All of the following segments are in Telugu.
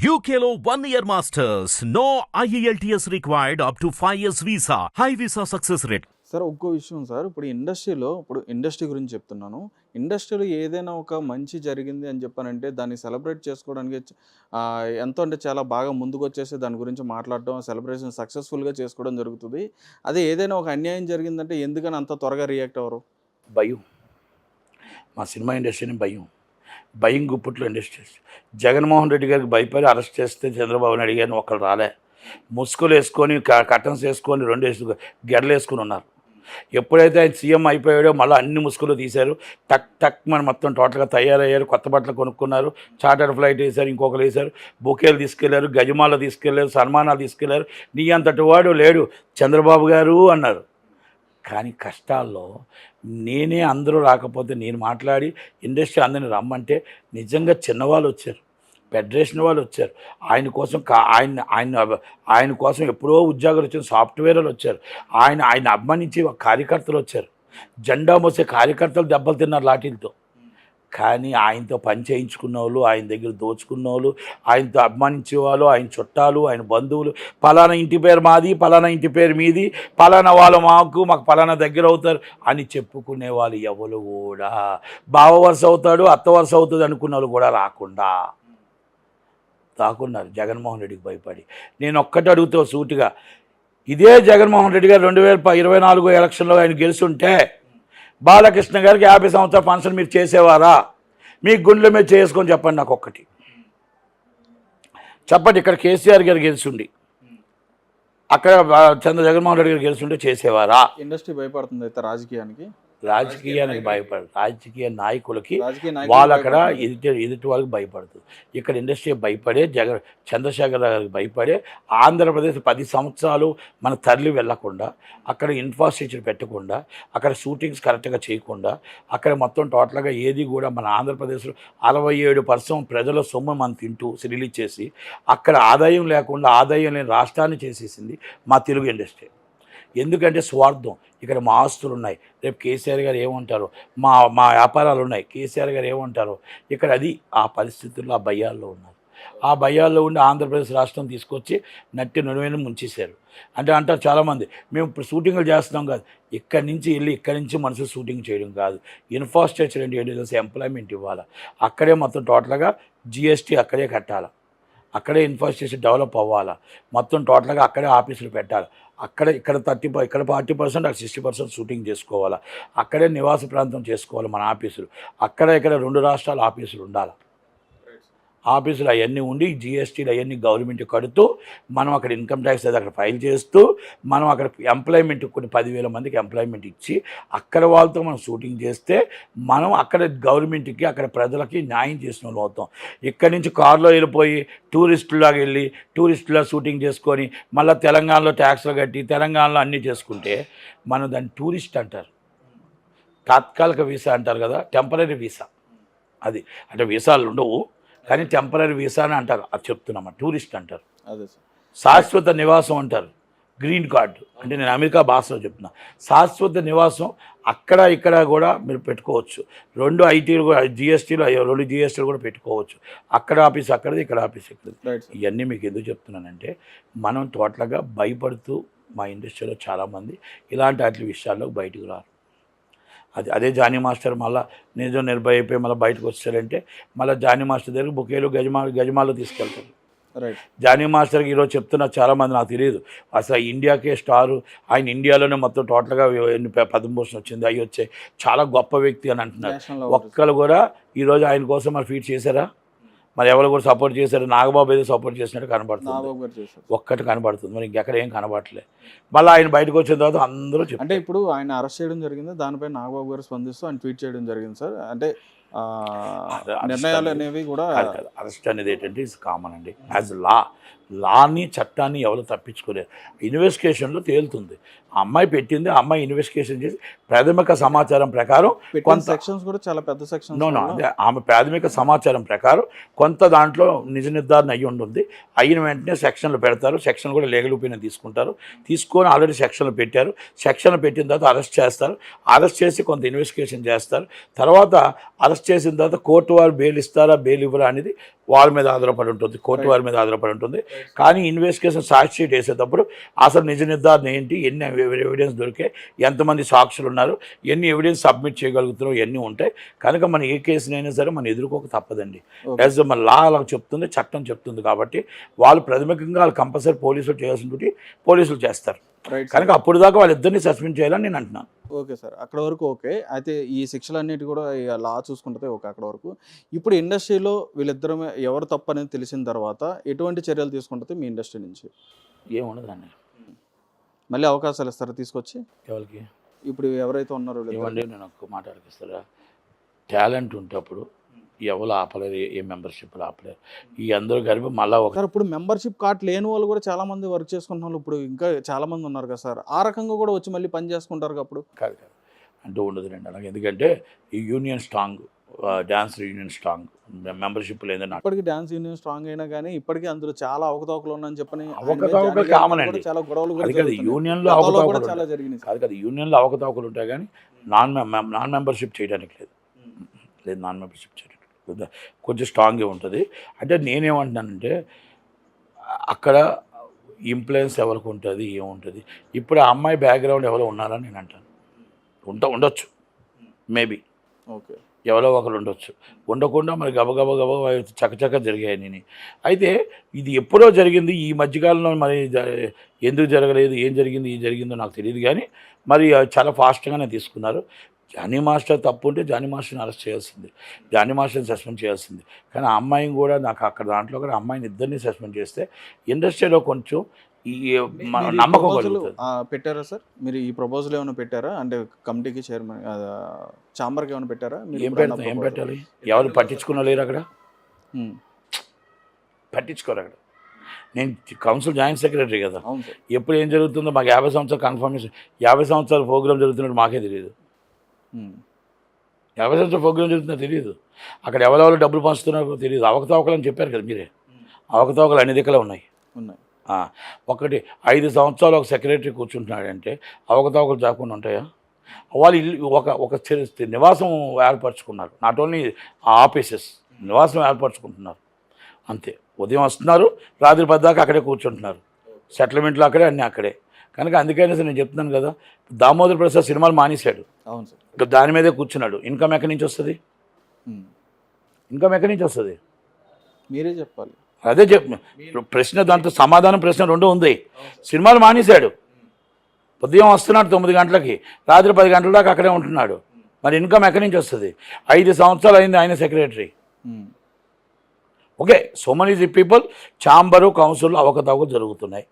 One year masters. No E IELTS required up to 5 years visa. High visa success rate. Sir ఇంకో విషయం సార్ ఇప్పుడు ఇండస్ట్రీలో ఇప్పుడు ఇండస్ట్రీ గురించి చెప్తున్నాను ఇండస్ట్రీలో ఏదైనా ఒక మంచి జరిగింది అని చెప్పానంటే దాన్ని సెలబ్రేట్ చేసుకోవడానికి ఎంతో అంటే చాలా బాగా ముందుకు వచ్చేసి దాని గురించి మాట్లాడడం సెలబ్రేషన్ సక్సెస్ఫుల్గా చేసుకోవడం జరుగుతుంది అదే ఏదైనా ఒక అన్యాయం జరిగిందంటే ఎందుకని అంత త్వరగా రియాక్ట్ అవ్వరు భయం మా సినిమా ఇండస్ట్రీని భయం భయం గుప్పట్లో ఇండస్ట్రీస్ జగన్మోహన్ రెడ్డి గారికి భయపడి అరెస్ట్ చేస్తే చంద్రబాబు నాయుడు గారిని ఒకరు రాలే. ముసుగులు వేసుకొని క- వేసుకొని రెండు వేసు గెడలు వేసుకుని ఉన్నారు. ఎప్పుడైతే ఆయన సీఎం అయిపోయాడో మళ్ళీ అన్ని ముసుగులు తీశారు. టక్ టక్ మన మొత్తం టోటల్గా తయారయ్యారు. కొత్త బట్టలు కొనుక్కున్నారు. చార్టర్ ఫ్లైట్ వేశారు ఇంకొకరు వేశారు. బొకేలు తీసుకెళ్ళారు గజమాల తీసుకెళ్ళారు సన్మానాలు తీసుకెళ్ళారు. నీ అంతటి వాడు లేడు చంద్రబాబు గారు అన్నారు. కానీ కష్టాల్లో నేనే అందరూ రాకపోతే నేను మాట్లాడి ఇండస్ట్రీ అందరిని రమ్మంటే నిజంగా చిన్నవాళ్ళు వచ్చారు. ఫెడరేషన్ వాళ్ళు వచ్చారు. ఆయన కోసం కా ఆయన ఆయన ఆయన కోసం ఎప్పుడో ఉద్యోగాలు వచ్చిన సాఫ్ట్వేర్ వాళ్ళు వచ్చారు. ఆయన ఆయన అభిమానించి కార్యకర్తలు వచ్చారు. జెండా మోసే కార్యకర్తలు దెబ్బలు తిన్నారు లాఠీలతో. కానీ ఆయనతో పని చేయించుకున్న వాళ్ళు ఆయన దగ్గర దోచుకున్న వాళ్ళు ఆయనతో అభిమానించే వాళ్ళు ఆయన చుట్టాలు ఆయన బంధువులు పలానా ఇంటి పేరు మాది పలానా ఇంటి పేరు మీది పలానా వాళ్ళు మాకు మాకు పలానా దగ్గర అవుతారు అని చెప్పుకునే వాళ్ళు ఎవరు కూడా. బావ వరుస అవుతాడు అత్త వరుస అవుతుంది అనుకున్న వాళ్ళు కూడా రాకుండా. దాకున్నారు జగన్మోహన్ రెడ్డికి భయపడి. నేను ఒక్కటి అడుగుతా సూటిగా ఇదే జగన్మోహన్ రెడ్డి గారు రెండు వేల ఇరవై నాలుగు ఎలక్షన్లో ఆయన గెలుచుంటే బాలకృష్ణ గారికి యాభై సంవత్సరాల ఫంక్షన్ మీరు చేసేవారా? మీ గుండెల మీద చేసుకొని చెప్పండి నాకు ఒక్కటి. చెప్పండి ఇక్కడ కేసీఆర్ గారు గెలిచిండి అక్కడ చంద్ర జగన్మోహన్ రెడ్డి గారు గెలుచుంటే చేసేవారా? ఇండస్ట్రీ భయపడుతుంది అయితే రాజకీయానికి. రాజకీయానికి భయపడదు రాజకీయ నాయకులకి వాళ్ళు అక్కడ. ఎదుటి ఎదుటి వాళ్ళకి భయపడుతుంది ఇక్కడ ఇండస్ట్రీ భయపడే జగన్ చంద్రశేఖర్ గారికి భయపడే ఆంధ్రప్రదేశ్ పది సంవత్సరాలు మన తరలి వెళ్ళకుండా అక్కడ ఇన్ఫ్రాస్ట్రక్చర్ పెట్టకుండా అక్కడ షూటింగ్స్ కరెక్ట్గా చేయకుండా అక్కడ మొత్తం టోటల్గా ఏది కూడా మన ఆంధ్రప్రదేశ్లో అరవై ఏడు పర్సెంట్ ప్రజల సొమ్ము మనం తింటూ రిలీజ్ చేసి అక్కడ ఆదాయం లేకుండా ఆదాయం లేని రాష్ట్రాన్ని చేసేసింది మా తెలుగు ఇండస్ట్రీ ఎందుకంటే స్వార్థం. ఇక్కడ మా ఆస్తులు ఉన్నాయి రేపు కేసీఆర్ గారు ఏమంటారు? మా మా వ్యాపారాలు ఉన్నాయి. కేసీఆర్ గారు ఏమంటారు? ఇక్కడ అది ఆ పరిస్థితుల్లో ఆ భయాల్లో ఉన్నారు. ఆ భయాల్లో ఉండి ఆంధ్రప్రదేశ్ రాష్ట్రం తీసుకొచ్చి నట్టి నుడివైన ముంచేశారు. అంటే అంటారు చాలామంది మేము ఇప్పుడు షూటింగ్లు చేస్తున్నాం కాదు. ఇక్కడి నుంచి వెళ్ళి ఇక్కడి నుంచి మనసు షూటింగ్ చేయడం కాదు. ఇన్ఫ్రాస్ట్రక్చర్ ఏంటి? ఏంటి? తెలిసి ఎంప్లాయ్మెంట్ ఇవ్వాలి? అక్కడే మొత్తం టోటల్గా జిఎస్టీ అక్కడే కట్టాలి? అక్కడే ఇన్ఫ్రాస్ట్రక్చర్ డెవలప్ అవ్వాలా? మొత్తం టోటల్గా అక్కడే ఆఫీసులు పెట్టాలి. అక్కడ ఇక్కడ థర్టీ ఇక్కడ ఫార్టీ పర్సెంట్ అక్కడ సిక్స్టీ పర్సెంట్ షూటింగ్ చేసుకోవాలా? అక్కడే నివాస ప్రాంతం చేసుకోవాలి మన ఆఫీసులు అక్కడ ఇక్కడ రెండు రాష్ట్రాల ఆఫీసులు ఉండాలి? ఆఫీసులు అవన్నీ ఉండి జిఎస్టీలు అవన్నీ గవర్నమెంట్ కడుతూ మనం అక్కడ ఇన్కమ్ ట్యాక్స్ అది అక్కడ ఫైల్ చేస్తూ మనం అక్కడ ఎంప్లాయ్మెంట్ కొన్ని పదివేల మందికి ఎంప్లాయ్మెంట్ ఇచ్చి అక్కడ వాళ్ళతో మనం షూటింగ్ చేస్తే మనం అక్కడ గవర్నమెంట్కి అక్కడ ప్రజలకి న్యాయం చేసిన వాళ్ళు అవుతాం. ఇక్కడి నుంచి కారులో వెళ్ళిపోయి టూరిస్టులాగా వెళ్ళి టూరిస్టులా షూటింగ్ చేసుకొని మళ్ళీ తెలంగాణలో ట్యాక్స్లు కట్టి తెలంగాణలో అన్నీ చేసుకుంటే మనం దాన్ని టూరిస్ట్ అంటారు. తాత్కాలిక వీసా అంటారు కదా టెంపరీ వీసా. అది. అంటే వీసాలు ఉండవు. కానీ టెంపరీ వీసా అని అంటారు. అది చెప్తున్నామా టూరిస్ట్ అంటారు. అదే సార్. శాశ్వత నివాసం అంటారు. Green card. అంటే నేను అమెరికా భాషలో చెప్తున్నా. శాశ్వత నివాసం అక్కడ ఇక్కడ కూడా మీరు పెట్టుకోవచ్చు. రెండు ఐటీలు కూడా జిఎస్టీలు రెండు జిఎస్టీలు కూడా పెట్టుకోవచ్చు. అక్కడ ఆఫీస్ అక్కడది ఇక్కడ ఆఫీస్ ఇక్కడ ఇవన్నీ మీకు ఎందుకు చెప్తున్నానంటే మనం టోటల్గా భయపడుతూ మా ఇండస్ట్రీలో చాలామంది ఇలాంటి వాటి విషయాల్లో బయటకు రారు. అది అదే జానీ మాస్టర్ మళ్ళీ నిజం నిర్భయ అయిపోయి మళ్ళీ బయటకు వచ్చారంటే మళ్ళీ జానీ మాస్టర్ దగ్గర బుకేలు గజమా గజమాలు తీసుకెళ్తారు జానీ మాస్టర్కి ఈరోజు చెప్తున్న చాలామంది నాకు తెలియదు. అసలు ఇండియాకే స్టారు. ఆయన ఇండియాలోనే మొత్తం టోటల్గా పద్మభూషణ్ వచ్చింది అవి వచ్చాయి చాలా గొప్ప వ్యక్తి అని అంటున్నారు. ఒక్కరు కూడా ఈరోజు ఆయన కోసం మరి ఫీట్ చేశారా? మరి ఎవరు కూడా సపోర్ట్ చేశారు? నాగబాబు ఏదో సపోర్ట్ చేసినట్టు కనబడుతుంది. ఒక్కటి కనబడుతుంది. మరి ఇంకెక్కడ ఏం కనబడట్లేదు మళ్ళీ ఆయన బయటకు వచ్చిన తర్వాత అందరూ అంటే ఇప్పుడు ఆయన అరెస్ట్ చేయడం జరిగింది? దానిపై నాగబాబు గారు స్పందిస్తూ ఆయన ట్వీట్ చేయడం జరిగింది సార్. అంటే నిర్ణయాలు అనేవి కూడా అరెస్ట్ అనేది ఏంటంటే ఇస్ కామన్ అండి. యాజ్ లా లాని చట్టాన్ని ఎవరు తప్పించుకోలేరు. ఇన్వెస్టిగేషన్లో తేలుతుంది. అమ్మాయి పెట్టింది అమ్మాయి ఇన్వెస్టిగేషన్ చేసి ప్రాథమిక సమాచారం ప్రకారం కొంత సెక్షన్స్ కూడా చాలా పెద్ద సెక్షన్స్ నో నో అదే ఆమె ప్రాథమిక సమాచారం ప్రకారం కొంత దాంట్లో నిజ నిర్ధారణ అయ్యి ఉంటుంది. అయిన వెంటనే సెక్షన్లు పెడతారు. సెక్షన్ కూడా లీగల్ ఒపీనియన్ తీసుకుంటారు. తీసుకొని ఆల్రెడీ సెక్షన్లు పెట్టారు. సెక్షన్లు పెట్టిన తర్వాత అరెస్ట్ చేస్తారు. అరెస్ట్ చేసి కొంత ఇన్వెస్టిగేషన్ చేస్తారు. తర్వాత అరెస్ట్ చేసిన తర్వాత కోర్టు వారు బెయిల్ ఇస్తారా బెయిల్ ఇవ్వరా అనేది వాళ్ళ మీద ఆధారపడి ఉంటుంది. కోర్టు వారి మీద ఆధారపడి ఉంటుంది. కానీ ఇన్వెస్టిగేషన్ సాక్షి షీట్ వేసేటప్పుడు అసలు నిజ నిర్ధారణ ఏంటి? ఎన్ని ఎవిడెన్స్ దొరికాయి? ఎంతమంది సాక్షులు ఉన్నారు? ఎన్ని ఎవిడెన్స్ సబ్మిట్ చేయగలుగుతున్నాం ఇవన్నీ ఉంటాయి? కనుక మన ఏ కేసునైనా సరే మనం ఎదుర్కోక తప్పదండి. యాజ్ మన లా అలా చెప్తుంది చట్టం చెప్తుంది కాబట్టి వాళ్ళు ప్రాథమికంగా వాళ్ళు కంపల్సరీ పోలీసులు చేయాల్సిన డ్యూటీ పోలీసులు చేస్తారు. కనుక అప్పుడు దాకా వాళ్ళిద్దరిని సస్పెండ్ చేయాలని నేను అంటున్నాను. ఓకే సార్ అక్కడ వరకు ఓకే. అయితే ఈ శిక్షలు అన్నిటి కూడా లా చూసుకుంటే ఓకే అక్కడ వరకు. ఇప్పుడు ఇండస్ట్రీలో వీళ్ళిద్దరు ఎవరు తప్పు అనేది తెలిసిన తర్వాత ఎటువంటి చర్యలు తీసుకుంటుంది మీ ఇండస్ట్రీ నుంచి? ఏముండదండి. మళ్ళీ అవకాశాలు ఇస్తారా తీసుకొచ్చి? ఎవరికి? ఇప్పుడు ఎవరైతే ఉన్నారో ఇవ్వండి నేను ఒక మాట అడిగిస్తారా? టాలెంట్ ఉంటే అప్పుడు ఎవరు ఆపలేరు ఏ- ఏ మెంబర్షిప్ ఆపలేరు ఈ అందరూ కలిపి మళ్ళీ ఒక ఇప్పుడు మెంబర్షిప్ కార్డ్ లేని వాళ్ళు కూడా చాలా మంది వర్క్ చేసుకుంటున్న వాళ్ళు ఇప్పుడు ఇంకా చాలా మంది ఉన్నారు కదా సార్ ఆ రకంగా కూడా వచ్చి మళ్ళీ పని చేసుకుంటారు అప్పుడు కాదు కాదు అంటూ ఉండదు రండి అలాగే ఎందుకంటే ఈ union strong dance union strong membership లేదని ఇప్పటికి డాన్స్ యూనియన్ స్ట్రాంగ్ అయినా కానీ ఇప్పటికీ అందులో చాలా అవకతవకలు ఉన్నాయని చెప్పని అవకతవకలు మీద అండి. చాలా గొడవలు కాదు. యూనియన్లో అవకతవకలు చాలా. జరిగినాయి. కాదు కాదు యూనియన్లో అవకతవకలు ఉంటాయి కానీ నాన్ నాన్ మెంబర్షిప్ చేయడానికి లేదు లేదు నాన్ మెంబర్షిప్ చేయడానికి. కొంచెం స్ట్రాంగ్గా ఉంటుంది. అంటే నేనేమంటున్నానంటే అక్కడ ఇంప్లుయెన్స్ ఎవరికి ఉంటుంది ఏముంటుంది? ఇప్పుడు ఆ అమ్మాయి బ్యాక్గ్రౌండ్ ఎవరో ఉన్నారని నేను అంటాను. ఉంట ఉండొచ్చు. Maybe okay. ఎవరో ఒకరు ఉండొచ్చు. ఉండకుండా మరి గబగబ గబ చకచక జరిగాయి నేను. అయితే ఇది ఎప్పుడో జరిగింది ఈ మధ్యకాలంలో మరి ఎందుకు జరగలేదు ఏం జరిగింది ఏం జరిగిందో నాకు తెలియదు కానీ మరి అది చాలా ఫాస్ట్గానే తీసుకున్నారు. జానీ మాస్టర్ తప్పు ఉంటే జానీ మాస్టర్ని అరెస్ట్ చేయాల్సింది. జానీ మాస్టర్ని సస్పెండ్ చేయాల్సింది. కానీ ఆ అమ్మాయిని కూడా నాకు అక్కడ దాంట్లో కూడా అమ్మాయిని ఇద్దరిని సస్పెండ్ చేస్తే ఇండస్ట్రీలో కొంచెం ఈ నమ్మకం పెట్టారా సార్? మీరు ఈ ప్రపోజల్ ఏమైనా పెట్టారా? అంటే కమిటీకి చైర్మన్ ఛాంబర్కి ఏమైనా పెట్టారా? మీరు ఏం పెడతాం ఏం? పెట్టాలి? ఎవరు పట్టించుకున్న లేరు అక్కడ? పట్టించుకోరు అక్కడ. నేను కౌన్సిల్ జాయింట్ సెక్రటరీ కదా. ఎప్పుడు ఏం జరుగుతుందో మాకు యాభై సంవత్సరాలు కన్ఫర్మేషన్ యాభై సంవత్సరాల ప్రోగ్రామ్ జరుగుతున్నట్టు మాకే తెలియదు. సంవత్సరాల ప్రోగ్రామ్ జరుగుతుందో తెలియదు అక్కడ ఎవరెవరు డబ్బులు పంచుతున్నారో తెలియదు అవకతవకలు అని చెప్పారు కదా మీరే. అవకతవకలు అన్ని దిక్కులో ఉన్నాయి. ఉన్నాయి. ఒకటి ఐదు సంవత్సరాలు ఒక సెక్రటరీ కూర్చుంటున్నాడంటే అవకతవకలు జాకుండా ఉంటాయా? వాళ్ళు ఇల్లు ఒక ఒక నివాసం ఏర్పరచుకున్నారు. నాట్ ఓన్లీ ఆఫీసెస్ నివాసం ఏర్పరచుకుంటున్నారు. అంతే. ఉదయం వస్తున్నారు రాత్రి పద్దాకా అక్కడే కూర్చుంటున్నారు. సెటిల్మెంట్లు అక్కడే అన్నీ అక్కడే. కనుక అందుకనే నేను చెప్తున్నాను కదా దామోదర్ ప్రసాద్ సినిమాలు మానేశాడు. అవును సార్. దాని మీదే కూర్చున్నాడు. ఇన్కమ్ ఎక్కడి నుంచి వస్తుంది? ఇన్కమ్ ఎక్కడి నుంచి వస్తుంది? మీరే చెప్పాలి. అదే చెప్ ప్రశ్న దాంతో సమాధానం ప్రశ్న రెండు ఉంది. సినిమాలు మానేశాడు. ఉదయం వస్తున్నాడు తొమ్మిది గంటలకి. రాత్రి పది గంటల దాకా అక్కడే ఉంటున్నాడు. మరి ఇన్కమ్ ఎక్కడి నుంచి వస్తుంది? ఐదు సంవత్సరాలు అయింది ఆయన secretary. Okay so money people chamber council అవకతవకలు జరుగుతున్నాయి.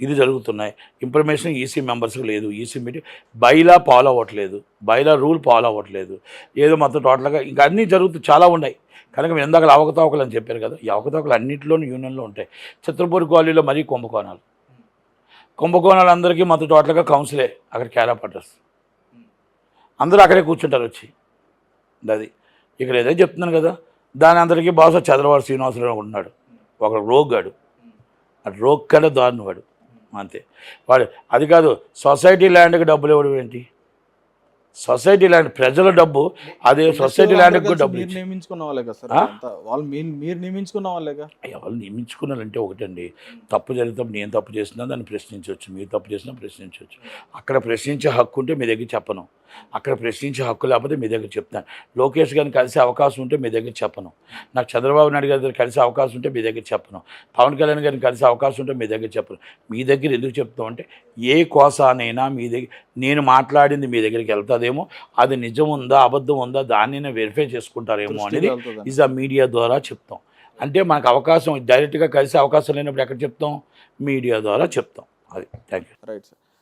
ఇది జరుగుతున్నాయి. ఇన్ఫర్మేషన్ ఈసీ మెంబర్స్కి లేదు. ఈసీ మీటింగ్ బైలా ఫాలో అవ్వట్లేదు. బైలా రూల్ ఫాలో అవ్వట్లేదు. ఏదో మొత్తం టోటల్గా ఇంకా అన్నీ జరుగుతూ చాలా ఉన్నాయి. కనుక మేము ఎందాక అవకతవకలు అని చెప్పారు కదా ఈ అవకతవకలు అన్నింటిలోనూ యూనియన్లో ఉంటాయి. చిత్రపూర్ కాలనీలో మరీ కుంభకోణాలు. కుంభకోణాలు అందరికీ మొత్తం టోటల్గా కౌన్సిలే అక్కడ క్యారా పడ్డర్స్ అందరూ అక్కడే కూర్చుంటారు వచ్చి. అది ఇక్కడ ఏదో చెప్తున్నాను కదా దాని అందరికీ బహుశా చంద్రబాబు శ్రీనివాసరావు ఉన్నాడు. ఒక రోగ్గాడు ఆ రోగ్ కడ దారుణవాడు అంతే. వాడు అది కాదు సొసైటీ ల్యాండ్కి డబ్బులు ఇవ్వడం ఏంటి? సొసైటీ ల్యాండ్ ప్రజల డబ్బు అదే సొసైటీ ల్యాండ్కి డబ్బులు నియమించుకున్న వాళ్ళే కదా సార్. వాళ్ళు మీరు మీరు నియమించుకున్న వాళ్ళేగా ఎవరు నియమించుకున్నారంటే ఒకటండి. తప్పు జరిగినప్పుడు నేను తప్పు చేసినా దాన్ని ప్రశ్నించవచ్చు మీరు తప్పు చేసినా ప్రశ్నించవచ్చు. అక్కడ ప్రశ్నించే హక్కు ఉంటే మీ దగ్గర చెప్పను. అక్కడ ప్రశ్నించే హక్కు లేకపోతే మీ దగ్గర చెప్తాను. లోకేష్ గారిని కలిసే అవకాశం ఉంటే మీ దగ్గర చెప్పను. నాకు చంద్రబాబు నాయుడు గారి దగ్గర కలిసే అవకాశం ఉంటే మీ దగ్గర చెప్పను. పవన్ కళ్యాణ్ గారిని కలిసే అవకాశం ఉంటే మీ దగ్గర చెప్పను. మీ దగ్గర ఎందుకు చెప్తాం అంటే ఏ కోసానైనా మీ దగ్గర నేను మాట్లాడింది మీ దగ్గరికి వెళ్తుందేమో అది నిజం ఉందా అబద్ధం ఉందా దాన్ని వెరిఫై చేసుకుంటారేమో అనేది. ఇస్ ఆ మీడియా ద్వారా చెప్తాం. అంటే మనకు అవకాశం డైరెక్ట్గా కలిసే అవకాశం లేనప్పుడు ఎక్కడ చెప్తాం? మీడియా ద్వారా చెప్తాం. అది. Thank you right sir